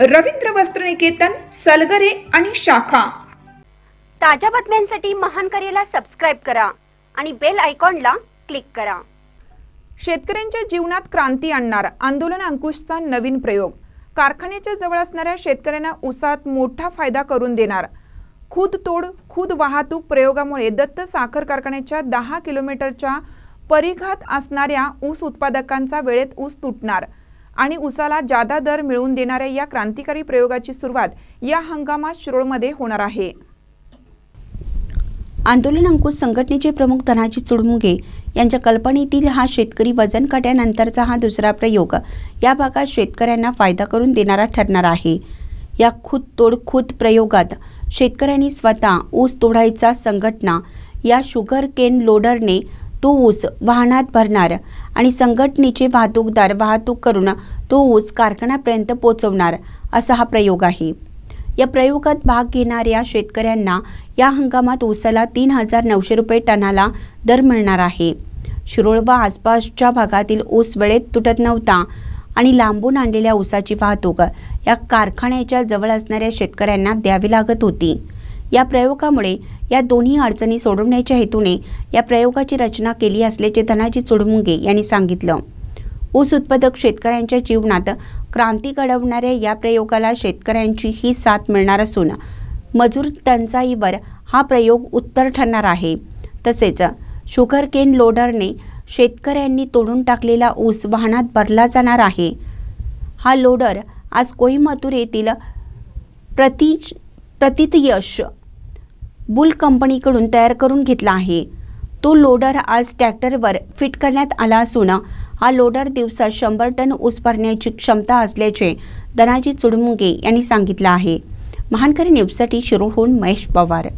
रवींद्र वस्त्रनिकेतन सलगरे आणि शाखा. ताज्या बातम्यांसाठी महान करेला सबस्क्राईब करा आणि बेल आयकॉनला क्लिक करा. शेतकऱ्यांच्या जीवनात क्रांती आणणार आंदोलन अंकुशचा नवीन प्रयोग. कारखान्याच्या जवळ असणाऱ्या शेतकऱ्यांना ऊसात मोठा फायदा करून देणार. खुद तोड खुद वाहतूक प्रयोगामुळे दत्त साखर कारखान्याच्या दहा किलोमीटरच्या परिघात असणाऱ्या ऊस उत्पादकांचा वेळेत ऊस तुटणार. आणि ऊसाला जादा दर मिळवून देणाऱ्या या क्रांतिकारी प्रयोगाची सुरुवात या हंगामात शिरोळमध्ये होणार आहे. आंदोलन अंकुश संघटनेचे प्रमुख धनाजी चुडमुगे यांच्या कल्पनेतील हा शेतकरी वजन काट्यानंतरचा हा दुसरा प्रयोग या भागात शेतकऱ्यांना फायदा करून देणारा ठरणार आहे. या खुद तोड खुद प्रयोगात शेतकऱ्यांनी स्वतः ऊस तोडायचा संघटना या शुगर केन लोडरने तो ऊस वाहनात भरणार आणि संघटनेचे वाहतूकदार वाहतूक करून तो ऊस कारखान्यापर्यंत पोचवणार असा हा प्रयोग आहे. या प्रयोगात भाग घेणाऱ्या शेतकऱ्यांना या हंगामात ऊसाला तीन हजार नऊशे रुपये टनाला दर मिळणार आहे. शिरोळ व आसपासच्या भागातील ऊस वेळेत तुटत नव्हता आणि लांबून आणलेल्या ऊसाची वाहतूक या कारखान्याच्या जवळ असणाऱ्या शेतकऱ्यांना द्यावी लागत होती. या प्रयोगामुळे या दोन्ही अडचणी सोडवण्याच्या हेतूने या प्रयोगाची रचना केली असल्याचे धनाजी चुडमुंगे यांनी सांगितलं. ऊस उत्पादक शेतकऱ्यांच्या जीवनात क्रांती घडवणाऱ्या या प्रयोगाला शेतकऱ्यांची ही साथ मिळणार असून मजूर टंचाईवर हा प्रयोग उत्तर ठरणार आहे. तसेच शुगर केन लोडरने शेतकऱ्यांनी तोडून टाकलेला ऊस वाहनात भरला जाणार आहे. हा लोडर आज कोईमतूर येथील प्रति प्रतितयश बुल कंपनीकडून तयार करून घेतला आहे. तो लोडर आज ट्रॅक्टरवर फिट करण्यात आला असून हा लोडर दिवसात शंभर टन ऊस भरण्याची क्षमता असल्याचे धनाजी चुडमुंगे यांनी सांगितलं आहे. महानकरी न्यूजसाठी शिरोहून महेश पवार.